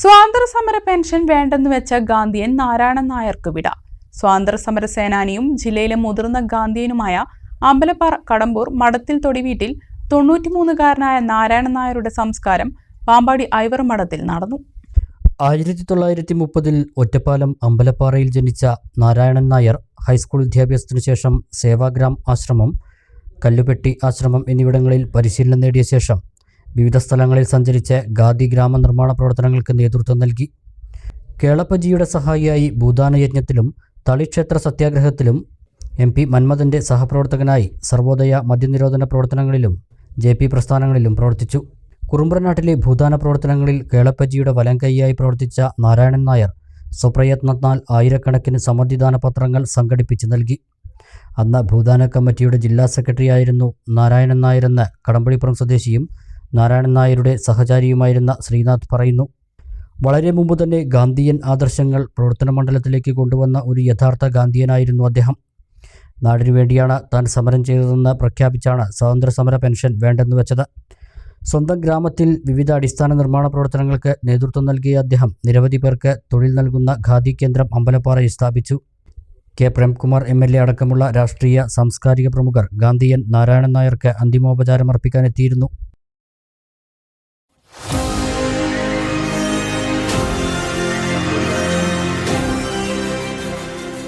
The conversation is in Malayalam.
സ്വാതന്ത്ര്യ സമര പെൻഷൻ വേണ്ടെന്ന് വെച്ച ഗാന്ധിയൻ നാരായണൻ നായർക്ക് വിട. സ്വാതന്ത്ര്യ സമര സേനാനിയും ജില്ലയിലെ മുതിർന്ന ഗാന്ധിയനുമായ അമ്പലപ്പാറ കടമ്പൂർ മഠത്തിൽ തൊടി വീട്ടിൽ തൊണ്ണൂറ്റിമൂന്നുകാരനായ നാരായണൻ നായരുടെ സംസ്കാരം പാമ്പാടി ഐവർ മഠത്തിൽ നടന്നു. ആയിരത്തി തൊള്ളായിരത്തി മുപ്പതിൽ ഒറ്റപ്പാലം അമ്പലപ്പാറയിൽ ജനിച്ച നാരായണൻ നായർ ഹൈസ്കൂൾ വിദ്യാഭ്യാസത്തിനു ശേഷം സേവാഗ്രാം ആശ്രമം കല്ലുപെട്ടി ആശ്രമം എന്നിവിടങ്ങളിൽ പരിശീലനം നേടിയ ശേഷം വിവിധ സ്ഥലങ്ങളിൽ സഞ്ചരിച്ച് ഗാന്ധി ഗ്രാമ നിർമ്മാണ പ്രവർത്തനങ്ങൾക്ക് നേതൃത്വം നൽകി. കേളപ്പജിയുടെ സഹായിയായി ഭൂദാന യജ്ഞത്തിലും തളിക്ഷേത്ര സത്യാഗ്രഹത്തിലും എം പി മന്മഥന്റെ സഹപ്രവർത്തകനായി സർവോദയ മദ്യനിരോധന പ്രവർത്തനങ്ങളിലും ജെ പി പ്രസ്ഥാനങ്ങളിലും പ്രവർത്തിച്ചു. കുറുമ്പ്രനാട്ടിലെ ഭൂദാന പ്രവർത്തനങ്ങളിൽ കേളപ്പജിയുടെ വലം കൈയായി പ്രവർത്തിച്ച നാരായണൻ നായർ സ്വപ്രയത്നത്താൽ ആയിരക്കണക്കിന് സമ്മതിദാന പത്രങ്ങൾ സംഘടിപ്പിച്ച് നൽകി. അന്ന് ഭൂദാന കമ്മിറ്റിയുടെ ജില്ലാ സെക്രട്ടറിയായിരുന്നു നാരായണൻ നായരെന്ന് കടമ്പളിപ്പുറം സ്വദേശിയും നാരായണൻ നായരുടെ സഹചാരിയുമായിരുന്ന ശ്രീനാഥ് പറയുന്നു വളരെ മുമ്പ് തന്നെ ഗാന്ധിയൻ ആദർശങ്ങൾ പ്രവർത്തന മണ്ഡലത്തിലേക്ക് കൊണ്ടുവന്ന ഒരു യഥാർത്ഥ ഗാന്ധിയനായിരുന്നു അദ്ദേഹം. നാടിനു വേണ്ടിയാണ് താൻ സമരം ചെയ്തതെന്ന് പ്രഖ്യാപിച്ചാണ് സ്വാതന്ത്ര്യ സമര പെൻഷൻ വേണ്ടെന്ന് വെച്ചത്. സ്വന്തം ഗ്രാമത്തിൽ വിവിധ അടിസ്ഥാന നിർമ്മാണ പ്രവർത്തനങ്ങൾക്ക് നേതൃത്വം നൽകിയ അദ്ദേഹം നിരവധി പേർക്ക് തൊഴിൽ നൽകുന്ന ഖാദി കേന്ദ്രം അമ്പലപ്പാറയിൽ സ്ഥാപിച്ചു. K. Premkumar M L A അടക്കമുള്ള രാഷ്ട്രീയ സാംസ്കാരിക പ്രമുഖർ ഗാന്ധിയൻ നാരായണൻ നായർക്ക് അന്തിമോപചാരം